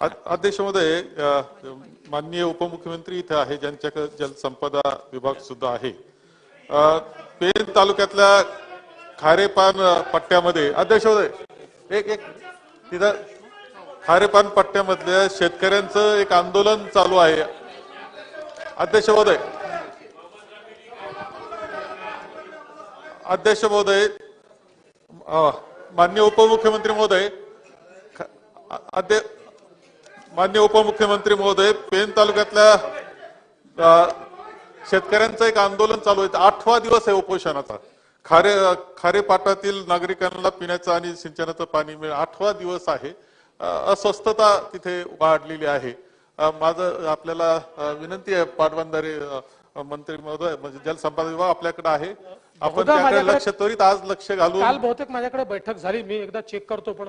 अध्यक्षमध्ये अध्यक्ष महोदय माननीय उपमुख्यमंत्री इथे आहे ज्यांच्याकडे जलसंपदा विभाग सुद्धा आहे. पेन तालुक्यातल्या खारेपान पट्ट्यामध्ये अध्यक्ष महोदय एक एक तिथं खारेपान पट्ट्यामधल्या शेतकऱ्यांचं एक आंदोलन चालू आहे. अध्यक्ष महोदय अध्यक्ष महोदय माननीय उपमुख्यमंत्री महोदय अध्यक्ष मान्य उपमुख्यमंत्री महोदय पेन तालुक्यातल्या शेतकऱ्यांचं एक आंदोलन चालू आहे. आठवा दिवस आहे उपोषणाचा. खारे खारे पाटातील नागरिकांना पिण्याचं आणि सिंचनाचं पाणी मिळ आठवा दिवस आहे. अस्वस्थता तिथे वाढलेली आहे. माझं आपल्याला विनंती आहे पाटबंधारे मंत्री महोदय म्हणजे जलसंपदा विभाग आपल्याकडे आहे. आपण लक्ष त्वरित आज लक्ष घालून काल बहुतेक माझ्याकडे बैठक झाली. मी एकदा चेक करतो पण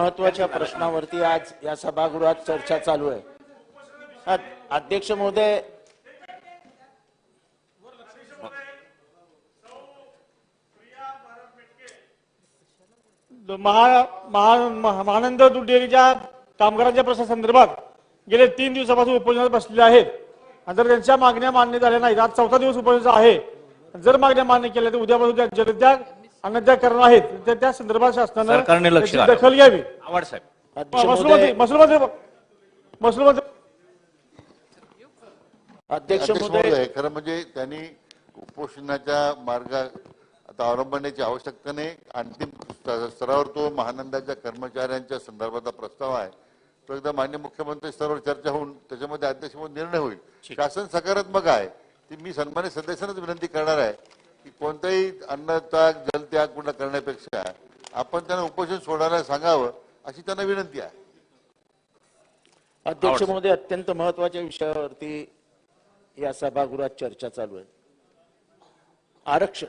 महत्त्वाच्या प्रश्नावरती आज या सभागृहात चर्चा चालू आहे. अध्यक्ष महोदय महा महानंद दुडेरीच्या कामगारांच्या कामगारांच्या प्रश्नासंदर्भात गेले तीन दिवसापासून उपोषणात बसलेले आहेत. जर त्यांच्या मागण्या मान्य झाल्या नाहीत आज चौथा दिवस उपोषणाचा आहे. जर मागण्या मान्य केल्या तर उद्यापासून जनत्याग अन्नत्याग करणार आहेत तर त्या संदर्भात शासनानं सरकारने लक्ष त्याची दखल घ्यावी. आवाड साहेब. अध्यक्ष महसूल मंत्री महोदय महसूल मंत्री महसूल मंत्री अध्यक्ष अध्यक्ष महोदय महोदय खरं म्हणजे त्यांनी उपोषणाच्या मार्ग आता अवलंबण्याची आवश्यकता नाही. अंतिम स्त- स्तरावर तो महानंदाच्या कर्मचाऱ्यांच्या संदर्भातला प्रस्ताव आहे. तो एकदा मान्य मुख्यमंत्री स्तरावर चर्चा होऊन त्याच्यामध्ये अध्यक्ष महोदय निर्णय होईल. शासन सकारात्मक आहे. ती मी सन्मानित सदस्यांनाच विनंती करणार आहे. की कोणताही अन्नत्याग जलत्याग पूर्ण करण्यापेक्षा आपण त्यांना उपोषण सोडायला सांगावं अशी त्यांना विनंती आहे. अध्यक्ष महोदय अत्यंत महत्त्वाच्या विषयावरती या सभागृहात चर्चा चालू आहे. आरक्षण.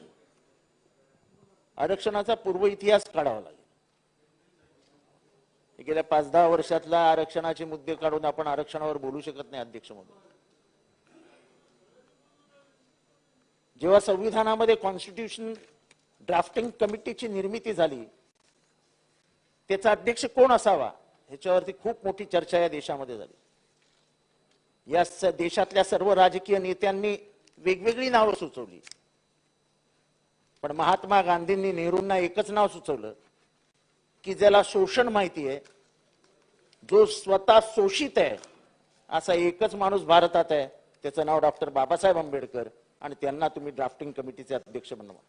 आरक्षणाचा पूर्व इतिहास काढावा लागेल. गेल्या पाच दहा वर्षातला आरक्षणाचे मुद्दे काढून आपण आरक्षणावर बोलू शकत नाही अध्यक्ष म्हणून जेव्हा संविधानामध्ये कॉन्स्टिट्यूशन ड्राफ्टिंग कमिटीची निर्मिती झाली त्याचा अध्यक्ष कोण असावा ह्याच्यावरती खूप मोठी चर्चा या देशामध्ये झाली. या देशातल्या सर्व राजकीय नेत्यांनी वेगवेगळी नावं सुचवली. पण महात्मा गांधींनी नेहरूंना एकच नाव सुचवलं की ज्याला शोषण माहिती आहे जो स्वतः शोषित आहे असा एकच माणूस भारतात आहे त्याचं नाव डॉक्टर बाबासाहेब आंबेडकर. आणि त्यांना तुम्ही ड्राफ्टिंग कमिटीचे अध्यक्ष बनवा.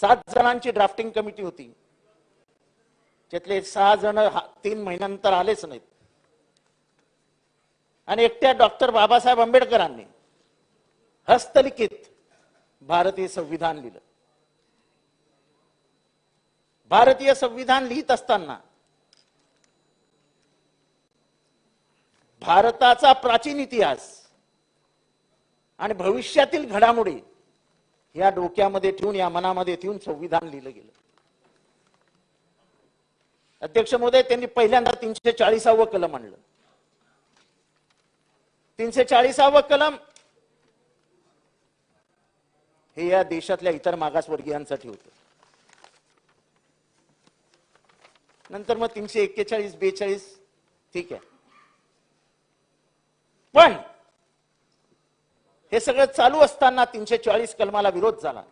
सात जणांची ड्राफ्टिंग कमिटी होती. त्यातले सहा जण तीन महिन्यानंतर आलेच नाहीत. आणि एकट्या डॉक्टर बाबासाहेब आंबेडकरांनी हस्तलिखित भारतीय संविधान लिहिलं. भारतीय संविधान लिहित असताना भारताचा प्राचीन इतिहास आणि भविष्यातील घडामोडी या डोक्यामध्ये ठेवून या मनामध्ये ठेवून संविधान लिहिलं गेलं. अध्यक्ष महोदय त्यांनी पहिल्यांदा तीनशे चाळीसावं कलम आणलं. तीनशे चाळीसावं कलम हे या देशातल्या इतर मागासवर्गीयांसाठी होत. नंतर मग तीनशे एक्केचाळीस बेचाळीस ठीक आहे. पण हे सगळं चालू असताना तीनशे चाळीस कलमाला विरोध झाला.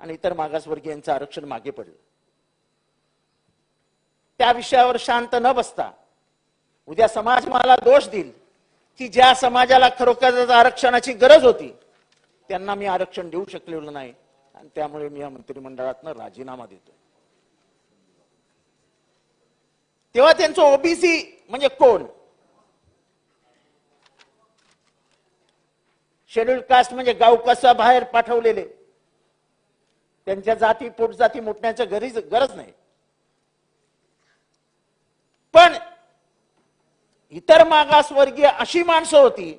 आणि इतर मागासवर्गीयांचं आरक्षण मागे पडलं. त्या विषयावर शांत न बसता उद्या समाज मला दोष देईल की ज्या समाजाला खरोखर आरक्षणाची गरज होती त्यांना मी आरक्षण देऊ शकलेलो नाही आणि त्यामुळे मी या मंत्रिमंडळातनं राजीनामा देतो तेव्हा त्यांचं ओबीसी म्हणजे कोण? शेड्यूल कास्ट म्हणजे गाव कसा बाहेर पाठवलेले? त्यांच्या जाती पोटजाती मुटण्याच्या गरीज गरज नाही. पण इतर मागासवर्गीय अशी माणसं होती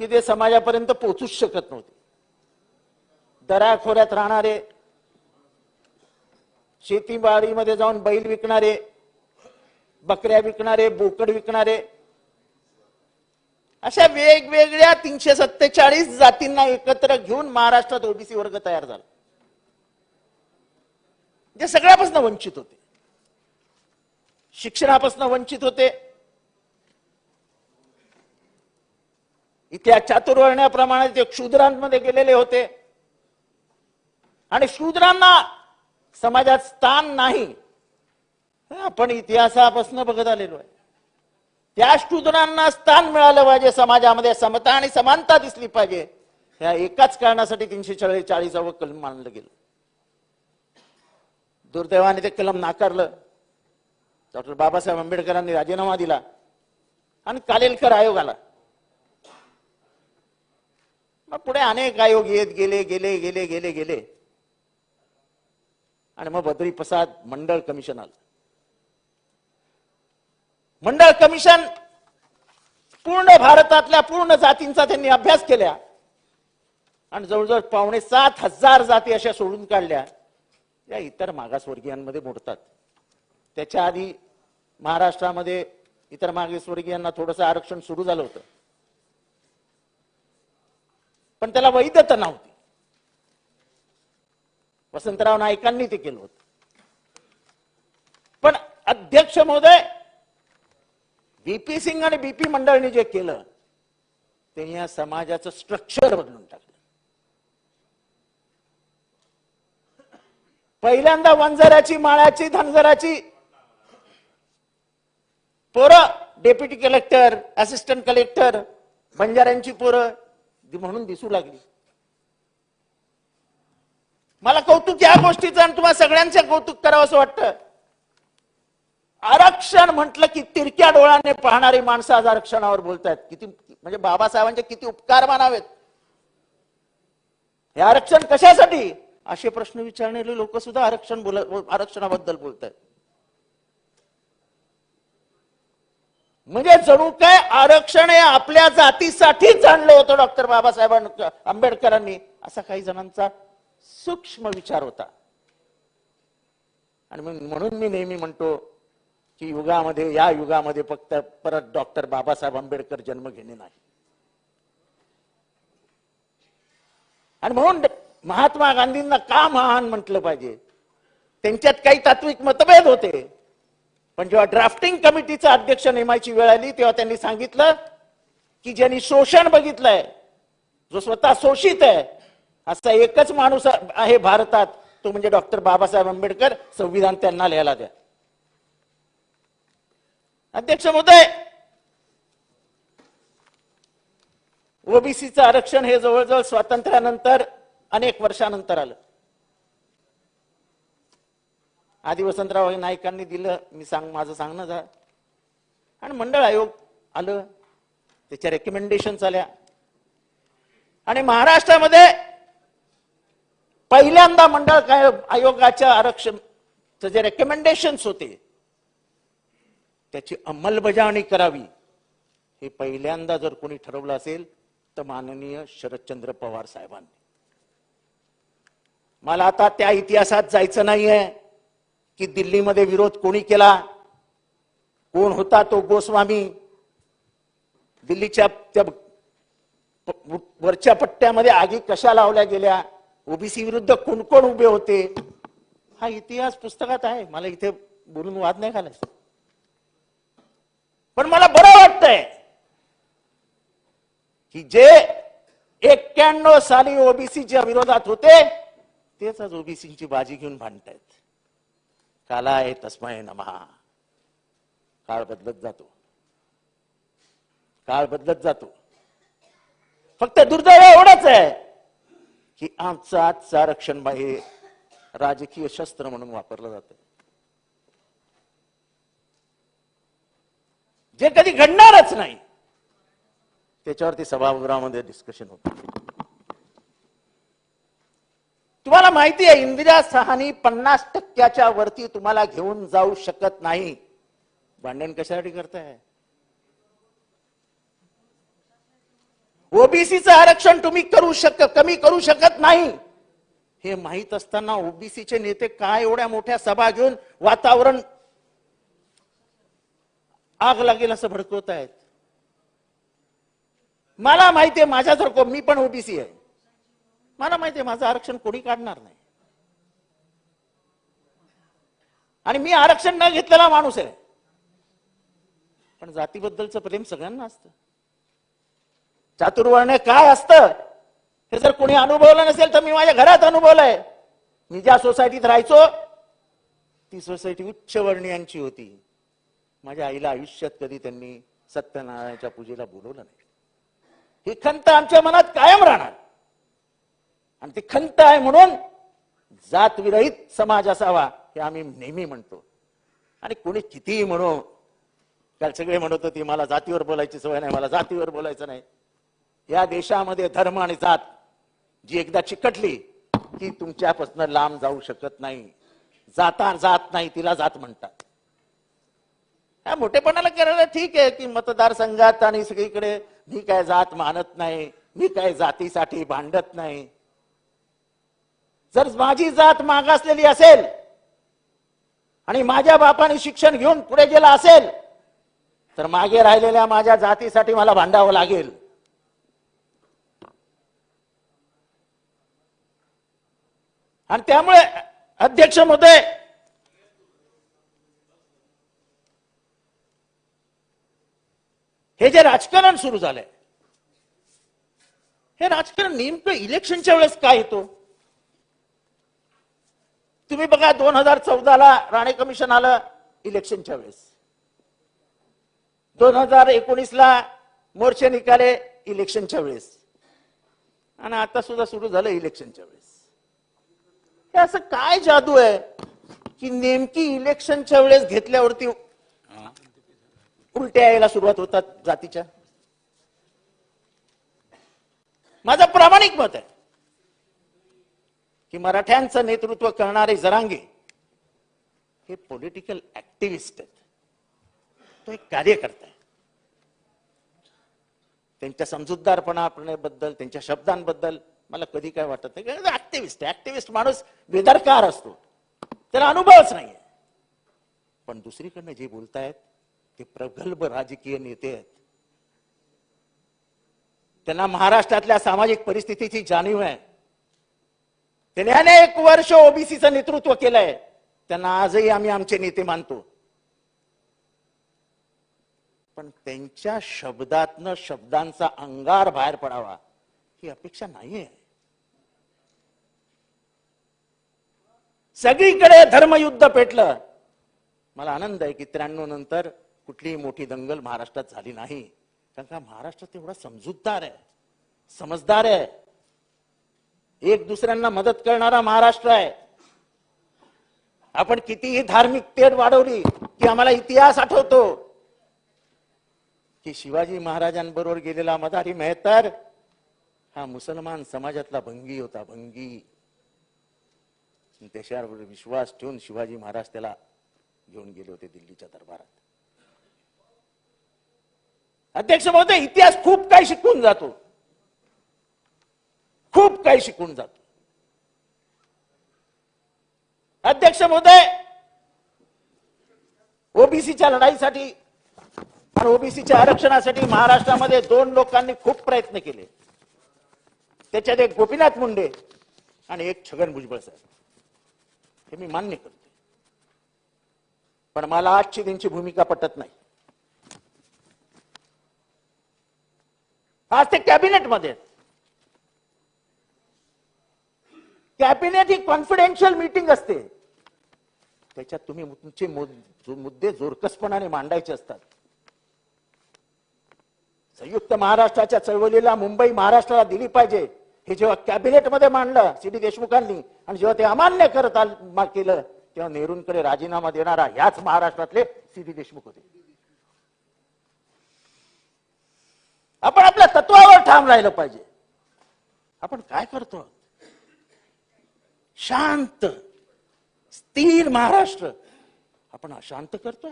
की ते समाजापर्यंत पोचूच शकत नव्हते. दराखोऱ्यात राहणारे शेतीबाडीमध्ये जाऊन बैल विकणारे बकऱ्या विकणारे बोकड विकणारे अशा वेगवेगळ्या तीनशे सत्तेचाळीस जातींना एकत्र घेऊन महाराष्ट्रात ओबीसी वर्ग तयार झाला. जे सगळ्यापासून वंचित होते. शिक्षणापासून वंचित होते. इथल्या चातुर्वर्ण्याप्रमाणे ते शूद्रांमध्ये गेलेले होते. आणि शूद्रांना समाजात स्थान नाही. आपण इतिहासापासून बघत आलेलो आहे. त्या शूद्रांना स्थान मिळालं पाहिजे समाजामध्ये समता आणि समानता दिसली पाहिजे. ह्या एकाच कारणासाठी तीनशे चाळीस चाळीसावं कलम मानलं गेलं. दुर्दैवाने ते कलम नाकारलं. डॉक्टर बाबासाहेब आंबेडकरांनी राजीनामा दिला आणि कालेलकर आयोग आला. मग पुढे अनेक आयोग येत गेले गेले गेले गेले गेले. आणि मग बद्री प्रसाद मंडळ कमिशन आलं. मंडळ कमिशन पूर्ण भारतातल्या पूर्ण जातींचा त्यांनी अभ्यास केल्या. आणि जवळजवळ पावणे सात हजार जाती अशा सोडून काढल्या. या इतर मागासवर्गीयांमध्ये मोडतात. त्याच्या आधी महाराष्ट्रामध्ये इतर मागासवर्गीयांना थोडंसं आरक्षण सुरू झालं होतं. पण त्याला वैधता नव्हती वसंतराव नाईकांनी ते केलं होतं. पण अध्यक्ष महोदय बीपी सिंग आणि बीपी मंडळने जे केलं त्यांनी या समाजाचं स्ट्रक्चर बदलून टाकलं. पहिल्यांदा वंजाराची माळ्याची धनजराची पोरं डेप्युटी कलेक्टर असिस्टंट कलेक्टर बंजाऱ्यांची पोरं म्हणून दिसू लागली. मला कौतुक या गोष्टीचं आणि तुम्हाला सगळ्यांचं कौतुक करावं असं वाटतं. आरक्षण म्हटलं की तिरक्या डोळ्याने पाहणारी माणसं आज आरक्षणावर बोलतायत. किती म्हणजे बाबासाहेबांचे किती उपकार मानावेत. हे आरक्षण कशासाठी? असे प्रश्न विचारणारे लोक सुद्धा आरक्षण बोल आरक्षणाबद्दल बोलत आहेत म्हणजे जणू काय आरक्षण हे आपल्या जातीसाठीच आणलं होतं डॉक्टर बाबासाहेब आंबेडकरांनी. असा काही जणांचा सूक्ष्म विचार होता. आणि मग म्हणून मी नेहमी म्हणतो की युगामध्ये या युगामध्ये फक्त परत डॉक्टर बाबासाहेब आंबेडकर जन्म घेणे नाही. आणि म्हणून महात्मा गांधींना का महान म्हटलं पाहिजे? त्यांच्यात काही तात्विक मतभेद होते. पण जेव्हा ड्राफ्टिंग कमिटीचा अध्यक्ष नेमायची वेळ आली तेव्हा त्यांनी सांगितलं की ज्यांनी शोषण बघितलंय जो स्वतः शोषित आहे असा एकच माणूस आहे भारतात तो म्हणजे डॉक्टर बाबासाहेब आंबेडकर. संविधान त्यांना लिहायला द्या. अध्यक्ष महोदय ओबीसीचं आरक्षण हे जवळजवळ स्वातंत्र्यानंतर अनेक वर्षानंतर आलं. आधी वसंतराव नाईकांनी दिलं मी सांग माझं सांगणं झालं. आणि मंडळ आयोग आलं त्याच्या रेकमेंडेशन आल्या. आणि महाराष्ट्रामध्ये पहिल्यांदा मंडळ काय आयोगाच्या आरक्षण जे रेकमेंडेशन्स होते त्याची अंमलबजावणी करावी. हे पहिल्यांदा जर कोणी ठरवलं असेल तर माननीय शरदचंद्र पवार साहेबांनी. मला आता त्या इतिहासात जायचं नाहीये की दिल्लीमध्ये विरोध कोणी केला? कोण होता तो गोस्वामी? दिल्लीच्या त्या वरच्या पट्ट्यामध्ये आगी कशा लावल्या गेल्या? ओबीसी विरुद्ध कोण कोण उभे होते? हा इतिहास पुस्तकात आहे. मला इथे बोलून वाद नाही घालायचा. पण मला बरं वाटतंय की जे एक्क्याण्णव साली ओबीसीच्या विरोधात होते तेच आज ओबीसीची बाजी घेऊन भांडतायत. काला आहे तस्मय नमहा काळ बदलत जातो. काळ बदलत जातो. फक्त दुर्दैव एवढंच आहे की आमचं आजचं आरक्षण बाहेर राजकीय शस्त्र म्हणून वापरलं जातं. जे कधी घडणारच नाही. त्याच्यावरती सभागृहामध्ये डिस्कशन होत. तुम्हाला माहिती आहे इंदिरा सहानी पन्नास टक्क्याच्या वरती तुम्हाला घेऊन जाऊ शकत नाही. भांडण कशासाठी करताय? ओबीसीचं आरक्षण तुम्ही करू शक कमी करू शकत नाही. हे माहीत असताना ओबीसीचे नेते काय एवढ्या मोठ्या सभा घेऊन वातावरण आग लागेल असं भडकवत आहेत. मला माहितीये माझ्यासारखं मी पण ओबीसी आहे. मला माहितीये माझं आरक्षण कोणी काढणार नाही. आणि मी आरक्षण न घेतलेला माणूस आहे. पण जातीबद्दलचं प्रेम सगळ्यांना असतं. चातुर्वर्ण काय असतं हे जर कोणी अनुभवलं नसेल तर मी माझ्या घरात अनुभवलंय. मी ज्या सोसायटीत राहायचो ती सोसायटी उच्च वर्णीयांची होती. माझ्या आईला आयुष्यात कधी त्यांनी सत्यनारायणाच्या पूजेला बोलवलं नाही. ही खंत आमच्या मनात कायम राहणार. आणि ती खंत आहे म्हणून जात विरहित समाज असावा हे आम्ही नेहमी म्हणतो. आणि कोणी कितीही म्हणू काल सगळे म्हणत होते मला जातीवर बोलायची सवय नाही मला जातीवर बोलायचं नाही. या देशामध्ये धर्म आणि जात जी एकदा चिकटली ती तुमच्यापासून लांब जाऊ शकत नाही. जाता जात नाही तिला जात म्हणतात. हा मोठेपणाला करायला ठीक आहे की मतदारसंघात आणि सगळीकडे मी काय जात मानत नाही मी काय जातीसाठी भांडत नाही. जर माझी जात मागासलेली असेल आणि माझ्या बापाने शिक्षण घेऊन पुढे गेला असेल तर मागे राहिलेल्या माझ्या जातीसाठी मला भांडावं लागेल. आणि त्यामुळे अध्यक्ष महोदय हे जे राजकारण सुरू झालंय हे राजकारण नेमकं इलेक्शनच्या वेळेस काय येतो? तुम्ही बघा दोन हजार चौदाला राणे कमिशन आलं इलेक्शनच्या वेळेस. दोन हजार एकोणीसला मोर्चे निकाले इलेक्शनच्या वेळेस. आणि आता सुद्धा सुरू झालं इलेक्शनच्या वेळेस. हे असं काय जादू आहे की नेमकी इलेक्शनच्या वेळेस घेतल्यावरती उलट्या यायला सुरुवात होतात जातीच्या. माझं प्रामाणिक मत आहे की मराठ्यांचं नेतृत्व करणारे जरांगे हे पॉलिटिकल ऍक्टिव्हिस्ट आहेत. तो एक कार्यकर्ता आहे. त्यांच्या समजूतदारपणाबद्दल त्यांच्या शब्दांबद्दल मला कधी काय वाटत नाही. ऍक्टिव्हिस्ट ऍक्टिव्हिस्ट माणूस बेदरकार असतो. त्याला अनुभवच नाहीये. पण दुसरीकडनं जे बोलतायत ते प्रगल्भ राजकीय नेते आहेत. त्यांना महाराष्ट्रातल्या सामाजिक परिस्थितीची जाणीव आहे. त्यांनी अनेक वर्ष ओबीसीचं नेतृत्व केलंय. त्यांना आजही आम्ही आमचे नेते मानतो. पण त्यांच्या शब्दातनं शब्दांचा अंगार बाहेर पडावा ही अपेक्षा नाहीये सगळीकडे धर्मयुद्ध पेटलं. मला आनंद आहे की त्र्याण्णव नंतर कुठलीही मोठी दंगल महाराष्ट्रात झाली नाही. कारण का महाराष्ट्र तेवढा समजूतदार आहे समजदार आहे. एक दुसऱ्यांना मदत करणारा महाराष्ट्र आहे. आपण कितीही धार्मिक तेढ वाढवली की आम्हाला इतिहास आठवतो. की शिवाजी महाराजांबरोबर गेलेला मदारी मेहतर हा मुसलमान समाजातला भंगी होता भंगी. त्याच्यावर विश्वास ठेवून शिवाजी महाराज त्याला घेऊन गेले होते दिल्लीच्या दरबारात. अध्यक्ष महोदय इतिहास खूप काही शिकून जातो. खूप काही शिकून जातो. अध्यक्ष महोदय ओबीसीच्या लढाईसाठी आणि ओबीसीच्या आरक्षणासाठी महाराष्ट्रामध्ये दोन लोकांनी खूप प्रयत्न केले. त्याच्यात एक गोपीनाथ मुंडे आणि एक छगन भुजबळ साहेब. हे मी मान्य करतो पण मला आजची त्यांची भूमिका पटत नाही. आज ते कॅबिनेटमध्ये कॅबिनेट ही कॉन्फिडेन्शियल मीटिंग असते. त्याच्यात तुम्ही तुमचे मुद्दे जोरकसपणाने मांडायचे असतात. संयुक्त महाराष्ट्राच्या चळवळीला मुंबई महाराष्ट्राला दिली पाहिजे. हे जेव्हा कॅबिनेटमध्ये मांडलं सी. डी. देशमुखांनी आणि जेव्हा ते अमान्य करत केलं तेव्हा नेहरूंकडे राजीनामा देणारा ह्याच महाराष्ट्रातले सी. डी. देशमुख होते. आपण आपल्या तत्वावर ठाम राहिलं पाहिजे. आपण काय करतो? शांत स्थिर महाराष्ट्र. आपण अशांत करतोय?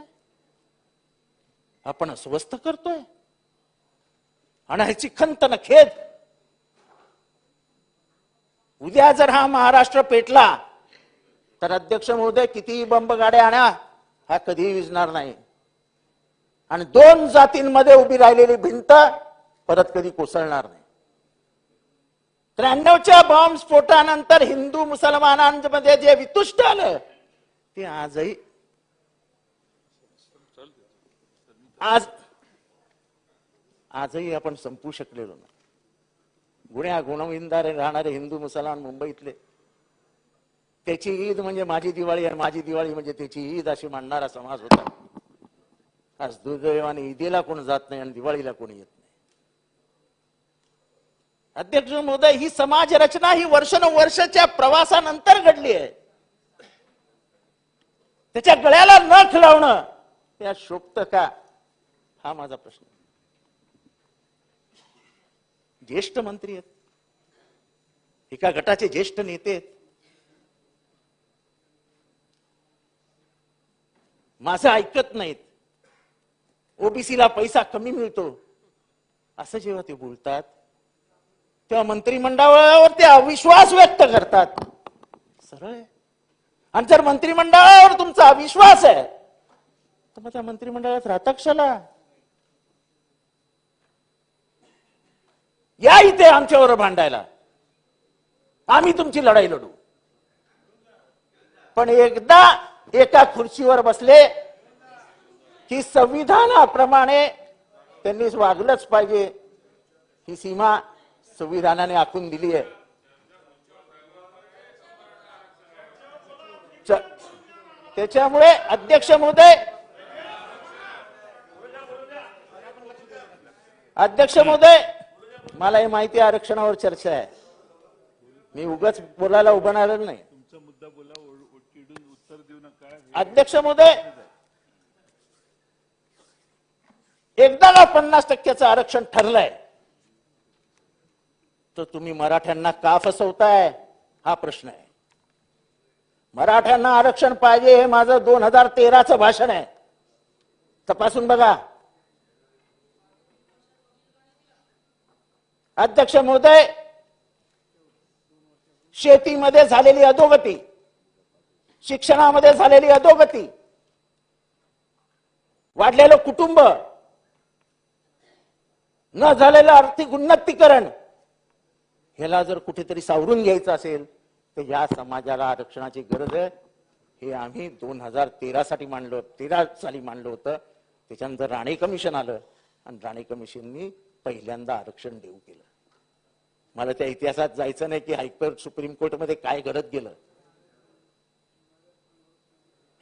आपण अस्वस्थ करतोय? आणि ह्याची खंत न खेद. उद्या जर हा महाराष्ट्र पेटला तर अध्यक्ष महोदय कितीही बंब गाड्या आणा हा कधीही विजणार नाही. आणि दोन जातींमध्ये उभी राहिलेली भिंत परत कधी कोसळणार नाही. त्र्याण्णवच्या बॉम्ब स्फोटानंतर हिंदू मुसलमानांमध्ये जे वितुष्ट आलं ते आजही आज आजही आपण संपू शकलेलो नाही. गुन्ह्या गुणविंदारे राहणारे हिंदू मुसलमान मुंबईतले. त्याची ईद म्हणजे माझी दिवाळी आणि माझी दिवाळी म्हणजे त्याची ईद अशी मांडणारा समाज होता. आज दुर्दैवाने ईदेला कोण जात नाही आणि दिवाळीला कोणी येत नाही. अध्यक्ष महोदय ही समाज रचना ही वर्षानुवर्षाच्या प्रवासानंतर घडली आहे. त्याच्या गळ्याला न खिळवणं त्या शोभत का? हा माझा प्रश्न. ज्येष्ठ मंत्री आहेत. एका गटाचे ज्येष्ठ नेते आहेत. माझं ऐकत नाहीत. ओबीसीला पैसा कमी मिळतो. असं जेव्हा ते बोलतात तेव्हा मंत्रिमंडळावर ते अविश्वास व्यक्त करतात. सरळ आहे. आणि जर मंत्रिमंडळावर तुमचा अविश्वास आहे तर मग त्या मंत्रिमंडळात राहता कशाला? या इथे आमच्यावर भांडायला. आम्ही तुमची लढाई लढू. पण एकदा एका खुर्चीवर बसले की संविधानाप्रमाणे त्यांनी वागलंच पाहिजे. ही सीमा संविधानाने आखून दिली आहे. त्याच्यामुळे अध्यक्ष महोदय अध्यक्ष महोदय मला हे माहिती आरक्षणावर चर्चा आहे. मी उगाच बोलायला उभं राहिलेलं नाही. अध्यक्ष महोदय एकदा पन्नास टक्क्याचं आरक्षण ठरलंय? तर तुम्ही मराठ्यांना का फसवताय? हा प्रश्न आहे. मराठ्यांना आरक्षण पाहिजे हे माझं दोन हजार तेराचं भाषण आहे. तपासून बघा. अध्यक्ष महोदय शेतीमध्ये झालेली अधोगती शिक्षणामध्ये झालेली अधोगती वाढलेलं कुटुंब न झालेलं आर्थिक उन्नतीकरण ह्याला जर कुठेतरी सावरून घ्यायचं असेल तर या समाजाला आरक्षणाची गरज आहे. हे आम्ही दोन हजार तेरा साठी मांडलो तेरा साली मांडलं होतं. त्याच्यानंतर राणे कमिशन आलं आणि राणे कमिशननी पहिल्यांदा आरक्षण देऊ केलं. मला त्या इतिहासात जायचं नाही की हायकोर्ट सुप्रीम कोर्टमध्ये काय घडत गेलं.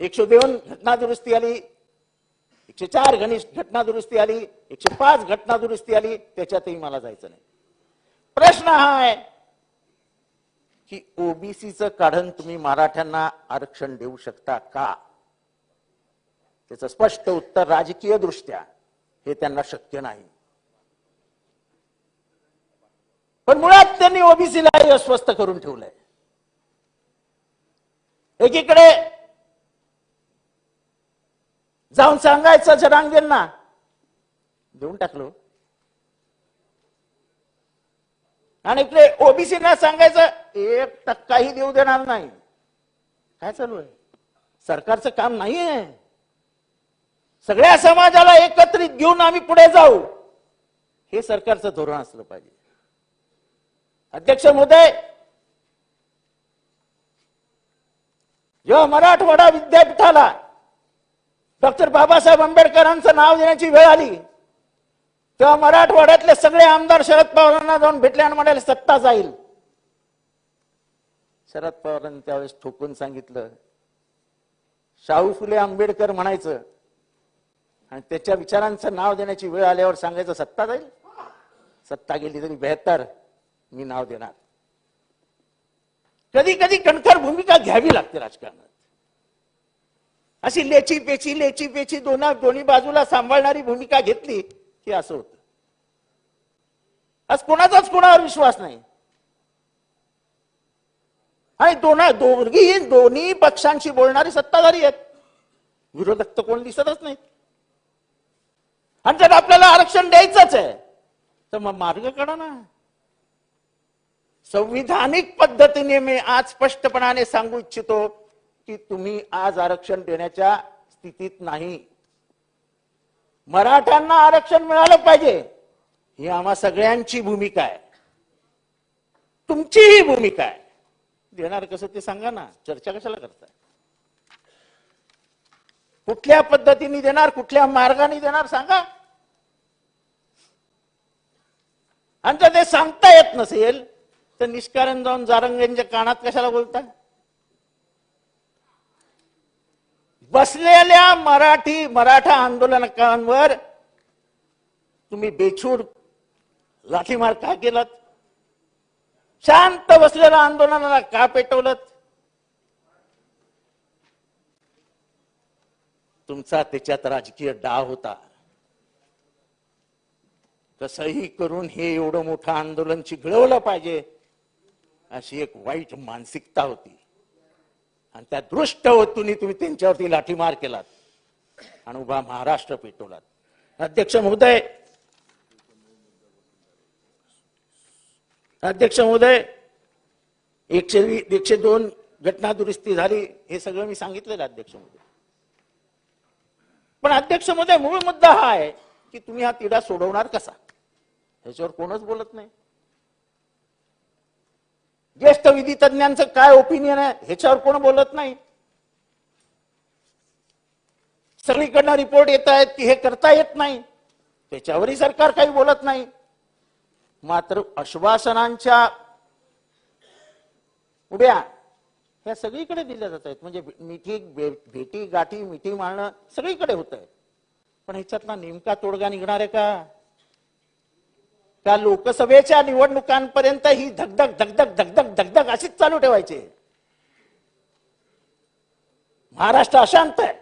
एकशे दोन घटना दुरुस्ती आली एकशे चार घनिष्ठ घटना दुरुस्ती आली एकशे पाच घटना दुरुस्ती आली त्याच्यातही मला जायचं नाही. प्रश्न हा आहे. की ओबीसीचं काढण तुम्ही मराठ्यांना आरक्षण देऊ शकता का? त्याचं स्पष्ट उत्तर राजकीय दृष्ट्या हे त्यांना शक्य नाही. पण मुळात त्यांनी ओबीसीला अस्वस्थ करून ठेवलंय. एकीकडे जाऊन सांगायचं जरांगेंना देऊन टाकलो. आणि इकडे ओबीसीना सांगायचं एक टक्काही देऊ देणार नाही. काय चालू आहे? सरकारचं काम नाहीये. सगळ्या समाजाला एकत्रित घेऊन आम्ही पुढे जाऊ. हे सरकारचं धोरण असलं पाहिजे. अध्यक्ष महोदय जेव्हा मराठवाडा विद्यापीठाला डॉक्टर बाबासाहेब आंबेडकरांचं नाव देण्याची वेळ आली तेव्हा मराठवाड्यातले सगळे आमदार शरद पवारांना जाऊन भेटले आणि म्हणाले सत्ता जाईल. शरद पवारांनी त्यावेळेस ठोकून सांगितलं. शाहू फुले आंबेडकर म्हणायचं आणि त्याच्या विचारांचं नाव देण्याची वेळ आल्यावर सांगायचं सत्ता जाईल? सत्ता गेली तरी बेहतर मी नाव देणार. कधी कधी कणखर भूमिका घ्यावी लागते राजकारणात. अशी लेची पेची लेची पेची दोन दोन्ही बाजूला सांभाळणारी भूमिका घेतली हे असं होतं. आज कोणाचाच कोणावर विश्वास नाही. आणि दोन दोघी दोन्ही पक्षांशी बोलणारी सत्ताधारी आहेत. विरोधक तर कोण दिसतच नाहीत. आणि जर आपल्याला आरक्षण द्यायचंच आहे तर मग मार्ग काढा ना. संविधानिक पद्धतीने मी आज स्पष्टपणाने सांगू इच्छितो की तुम्ही आज आरक्षण देण्याच्या स्थितीत नाही. मराठ्यांना आरक्षण मिळालं पाहिजे ही आम्हा सगळ्यांची भूमिका आहे. तुमचीही भूमिका आहे. देणार कसं ते सांगा ना चर्चा कशाला करताय? कुठल्या पद्धतीने देणार कुठल्या मार्गाने देणार सांगा. आणि जर ते सांगता येत नसेल तर निष्कारण जाऊन जारंगेंच्या कानात कशाला बोलताय? बसलेल्या मराठी मराठा आंदोलनकांवर तुम्ही बेछूड लाठीमार का केलात? शांत बसलेल्या आंदोलनाला का पेटवलं तुमचा त्याच्यात राजकीय डाव होता. कसंही करून हे एवढं मोठं आंदोलन चिघळवलं पाहिजे अशी एक वाईट मानसिकता होती. आणि त्या दृष्ट वस्तूंनी तुम्ही त्यांच्यावरती लाठीमार केलात आणि उभा महाराष्ट्र पेटवलात. अध्यक्ष महोदय अध्यक्ष महोदय एकशे वी एकशे दोन घटना दुरुस्ती झाली हे सगळं मी सांगितलेलं अध्यक्ष महोदय. पण अध्यक्ष महोदय मूळ मुद्दा हा आहे की तुम्ही हा तिढा सोडवणार कसा? ह्याच्यावर कोणच बोलत नाही. ज्येष्ठ विधी तज्ञांचं काय ओपिनियन आहे ह्याच्यावर कोण बोलत नाही? सगळीकडनं रिपोर्ट येत आहेत की हे करता येत नाही. त्याच्यावरही सरकार काही बोलत नाही. मात्र आश्वासनांच्या उड्या ह्या सगळीकडे दिल्या जात आहेत. म्हणजे मिठी भेटी गाठी मिठी मारणं सगळीकडे होत आहे पण ह्याच्यातला नेमका तोडगा निघणार आहे का? त्या लोकसभेच्या निवडणुकांपर्यंत ही धगधग धगधग धगधग धगधग अशीच चालू ठेवायची. महाराष्ट्र अशांत आहे.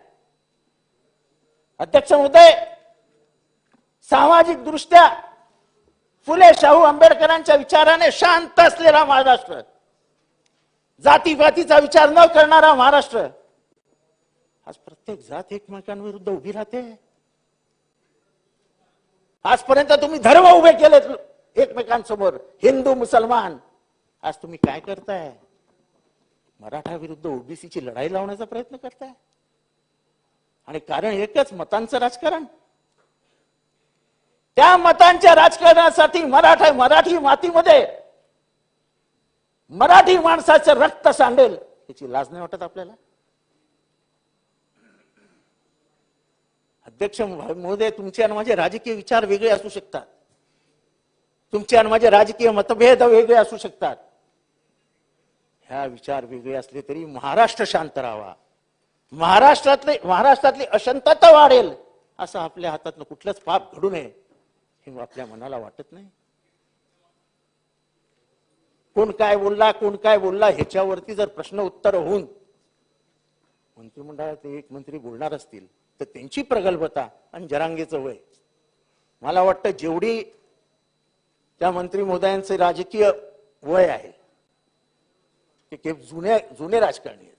अध्यक्ष महोदय सामाजिक दृष्ट्या फुले शाहू आंबेडकरांच्या विचाराने शांत असलेला महाराष्ट्र. जातीपातीचा विचार न करणारा महाराष्ट्र. आज प्रत्येक जात एकमेकांविरुद्ध उभी राहते. आजपर्यंत तुम्ही धर्म उभे केलेत एकमेकांसमोर. हिंदू मुसलमान. आज तुम्ही काय करताय? मराठा विरुद्ध ओबीसीची लढाई लावण्याचा प्रयत्न करताय? आणि कारण एकच मतांचं राजकारण. त्या मतांच्या राजकारणासाठी मराठा मराठी मातीमध्ये मराठी माणसाचं रक्त सांडेल याची लाज नाही वाटत आपल्याला? अध्यक्ष महोदय तुमचे आणि माझे राजकीय विचार वेगळे असू शकतात. तुमचे आणि माझे राजकीय मतभेद वेगळे असू शकतात. ह्या विचार वेगळे असले तरी महाराष्ट्र शांत राहावा महाराष्ट्रातले महाराष्ट्रातली अशांतता वाढेल असं आपल्या हातातनं कुठलंच पाप घडू नये हे आपल्या मनाला वाटत नाही. कोण काय बोलला कोण काय बोलला ह्याच्यावरती जर प्रश्न उत्तर होऊन मंत्रिमंडळात एक मंत्री बोलणार असतील तर त्यांची प्रगल्भता आणि जरांगेचं वय. मला वाटतं जेवढी त्या मंत्री महोदयांचे राजकीय वय आहे ते के जुने जुने राजकारणी आहेत.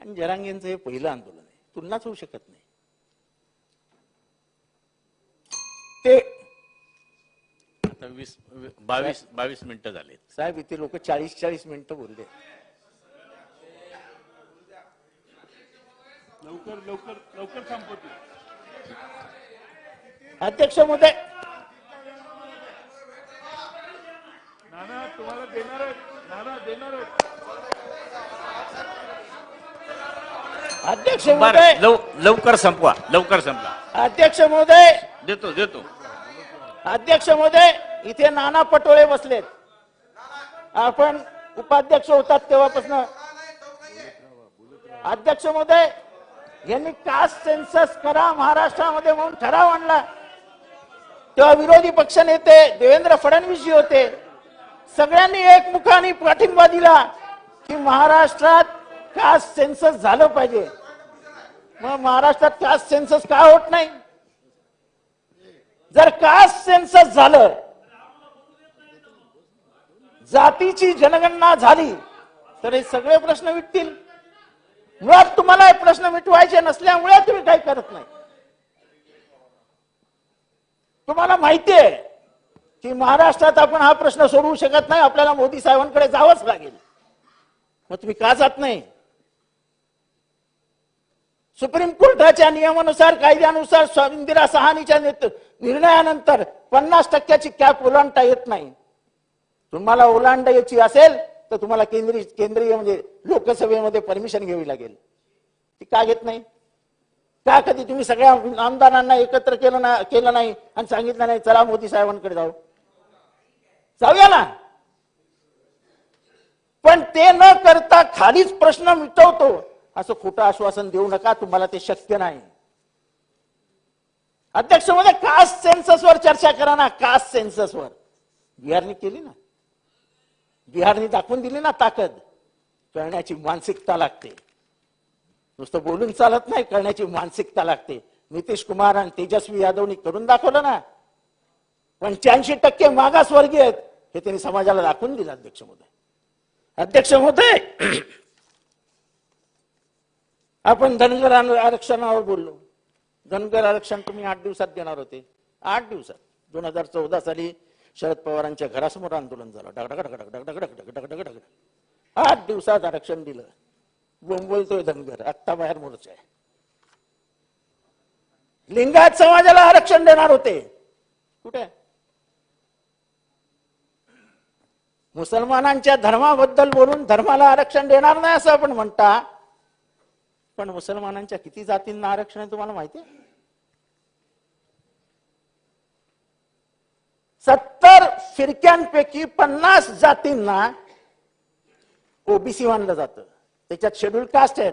आणि जरांगेंचं हे पहिलं आंदोलन आहे. तुलनाच होऊ शकत नाही. ते आता वीस बावीस बावीस मिनिटं झालेत. साहेब इथे लोक चाळीस चाळीस मिनिटं बोलले. लवकर लवकर लवकर अध्यक्ष महोदय. नाना तुम्हाला देणार नाना देणार अध्यक्ष महोदय. लव लवकर संपवा लवकर संपवा. अध्यक्ष महोदय. देतो देतो. अध्यक्ष महोदय इथे नाना पटोळे बसलेत. आपण उपाध्यक्ष होतात तेव्हापासून. अध्यक्ष महोदय. यांनी कास्ट सेन्सस करा महाराष्ट्रामध्ये म्हणून ठराव आणला. तेव्हा विरोधी पक्षनेते देवेंद्र फडणवीसजी होते. सगळ्यांनी एकमुखाने पाठिंबा दिला की महाराष्ट्रात कास्ट सेन्सस झालं पाहिजे. मग महाराष्ट्रात कास्ट सेन्सस का होत नाही? जर कास्ट सेन्सस झालं जातीची जनगणना झाली तर हे सगळे प्रश्न विटतील. मुळात तुम्हाला हे प्रश्न मिटवायचे नसल्यामुळे तुम्ही काही करत नाही. तुम्हाला माहिती आहे की महाराष्ट्रात आपण हा प्रश्न सोडवू शकत नाही आपल्याला मोदी साहेबांकडे जावंच लागेल. मग तुम्ही का जात नाही? सुप्रीम कोर्टाच्या नियमानुसार कायद्यानुसार इंदिरा सहानीच्या निर्णयानंतर पन्नास टक्क्याची कॅप ओलांडता येत नाही. तुम्हाला ओलांडायची असेल तर तुम्हाला केंद्रीय केंद्रीय म्हणजे लोकसभेमध्ये परमिशन घ्यावी लागेल. ती का घेत नाही? का कधी तुम्ही सगळ्या आमदारांना एकत्र केलं ना केलं नाही आणि सांगितलं नाही चला मोदी साहेबांकडे जाऊ? जाऊया ना. पण ते न करता खालीच प्रश्न मिटवतो. असं खोटं आश्वासन देऊ नका तुम्हाला ते शक्य नाही. अध्यक्षमध्ये कास्ट सेन्ससवर चर्चा करा ना कास्ट सेन्ससवर बिहारने केली ना. बिहारने दाखवून दिली ना ताकद. करण्याची मानसिकता लागते. नुसतं बोलून चालत नाही करण्याची मानसिकता लागते. नितीश कुमार आणि तेजस्वी यादवनी करून दाखवलं ना. पंच्याऐंशी टक्के मागासवर्गीय आहेत हे त्यांनी समाजाला दाखवून दिलं अध्यक्ष मोदय अध्यक्ष मोदय आपण धनगर आरक्षणावर बोललो. धनगर आरक्षण तुम्ही आठ दिवसात देणार होते. आठ दिवसात. दोन हजार चौदा साली शरद पवारांच्या घरासमोर आंदोलन झालं. डगडग डगडग डगडग आठ दिवसात आरक्षण दिलं. बोंबलतोय धनगर. आत्ता बाहेर मोर्चा आहे. लिंगायत समाजाला आरक्षण देणार होते. कुठे? मुसलमानांच्या धर्माबद्दल बोलून धर्माला आरक्षण देणार नाही असं आपण म्हणता. पण मुसलमानांच्या किती जातींना आरक्षण आहे तुम्हाला माहिती आहे? सत्तर फिरक्यांपैकी पन्नास जातींना ओबीसी मानलं जातं. त्याच्यात शेड्यूल कास्ट आहेत.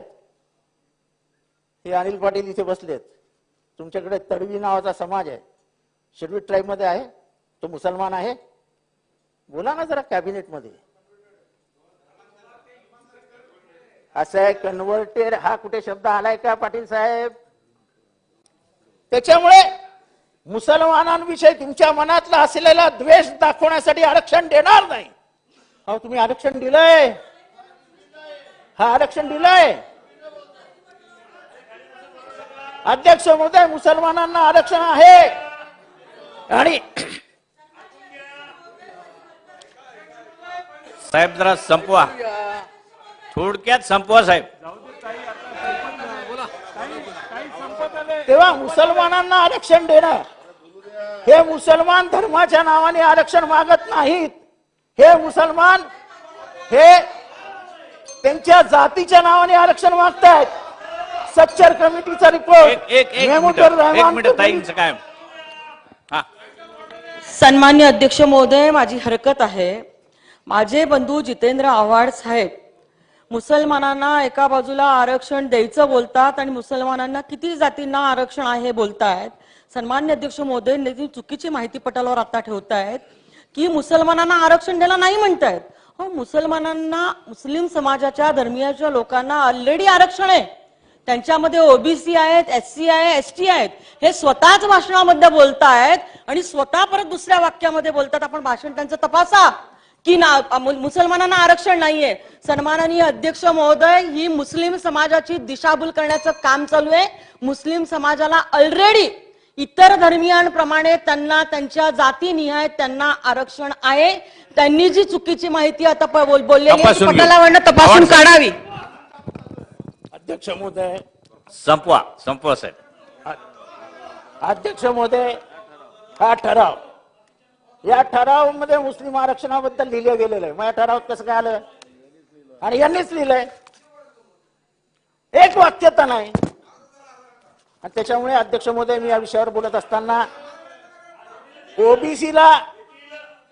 हे अनिल पाटील इथे बसलेत. तुमच्याकडे तडवी नावाचा समाज आहे. शेड्यूल ट्राईबमध्ये आहे. तो मुसलमान आहे. बोला ना जरा कॅबिनेटमध्ये असं आहे कन्व्हर्टेड हा कुठे शब्द आलाय का पाटील साहेब? त्याच्यामुळे मुसलमानांविषयी तुमच्या मनातला असलेला द्वेष दाखवण्यासाठी आरक्षण देणार नाही. अहो तुम्ही आरक्षण दिलंय. हा आरक्षण दिलंय. अध्यक्ष महोदय मुसलमानांना आरक्षण आहे. आणि साहेब जरा संपवा. थोडक्यात संपवा साहेब. तेव्हा मुसलमानांना आरक्षण देणं हे मुसलमान धर्माच्या नावाने आरक्षण मागत नाहीत. हे मुसलमान हे त्यांच्या जातीच्या नावाने आरक्षण मागतायत. सच्चर कमिटीचा रिपोर्ट काय? हा. सन्मान्य अध्यक्ष महोदय माझी हरकत आहे. माझे बंधू जितेंद्र आव्हाड साहेब मुसलमानांना एका बाजूला आरक्षण द्यायचं बोलतात आणि मुसलमानांना किती जातींना आरक्षण आहे बोलतायत. सन्मान्य अध्यक्ष महोदय नेते चुकीची माहिती पटालावर आता ठेवतायत की मुसलमानांना आरक्षण द्यायला नाही म्हणतायत. हो मुसलमानांना मुस्लिम समाजाच्या धर्मीयाच्या लोकांना ऑलरेडी आरक्षण आहे. त्यांच्यामध्ये ओबीसी आहेत एस सी आहे एस टी आहेत. हे स्वतःच भाषणामध्ये बोलतायत आणि स्वतः परत दुसऱ्या वाक्यामध्ये बोलतात. आपण भाषण त्यांचं तपासा. की ना मुसलमानांना आरक्षण नाहीये. सन्माननीय अध्यक्ष महोदय ही मुस्लिम समाजाची दिशाभूल करण्याचं काम चालू आहे. मुस्लिम समाजाला ऑलरेडी इतर धर्मियांप्रमाणे त्यांना त्यांच्या जातीनिहाय त्यांना आरक्षण आहे. त्यांनी जी चुकीची माहिती आता बोललेली आहे ती तपासून काढावी. अध्यक्ष महोदय. संपवा संपवा साहेब. अध्यक्ष महोदय हा ठराव. या ठरावमध्ये मुस्लिम आरक्षणाबद्दल लिहिलं गेलेलं आहे. माझ्या ठरावात कसं काय आलं? आणि यांनीच लिहिलंय. एक वाक्यता नाही. आणि त्याच्यामुळे अध्यक्ष महोदय मी या विषयावर बोलत असताना ओबीसीला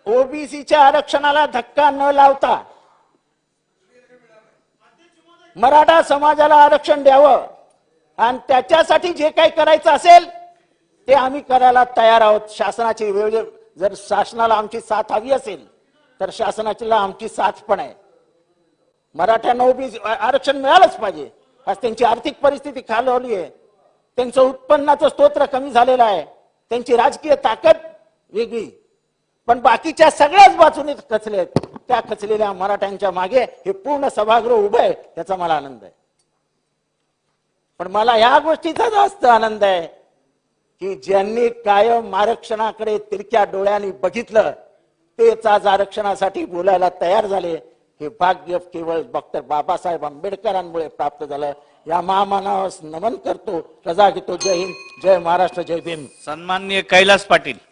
ओबीसीच्या आरक्षणाला धक्का न लावता मराठा समाजाला आरक्षण द्यावं. आणि त्याच्यासाठी जे काही करायचं असेल ते आम्ही करायला तयार आहोत. शासनाची वेळ जर शासनाला आमची साथ हवी असेल तर शासनाची आमची साथ पण आहे. मराठ्यांना उभी आरक्षण मिळालंच पाहिजे. आज त्यांची आर्थिक परिस्थिती खालवली आहे. त्यांचं उत्पन्नाचं स्तोत्र कमी झालेलं आहे. त्यांची राजकीय ताकद वेगळी. पण बाकीच्या सगळ्याच बाजूने खचले त्या खचलेल्या मराठ्यांच्या मागे हे पूर्ण सभागृह उभं आहे याचा मला आनंद आहे. पण मला ह्या गोष्टीचा जास्त आनंद आहे. की ज्यांनी कायम आरक्षणाकडे तिरक्या डोळ्यांनी बघितलं तेच आज आरक्षणासाठी बोलायला तयार झाले. हे भाग्य केवळ डॉक्टर बाबासाहेब आंबेडकरांमुळे प्राप्त झालं. या महामानावर नमन करतो. रजा घेतो. जय हिंद. जय महाराष्ट्र. जय भीम. सन्माननीय कैलास पाटील.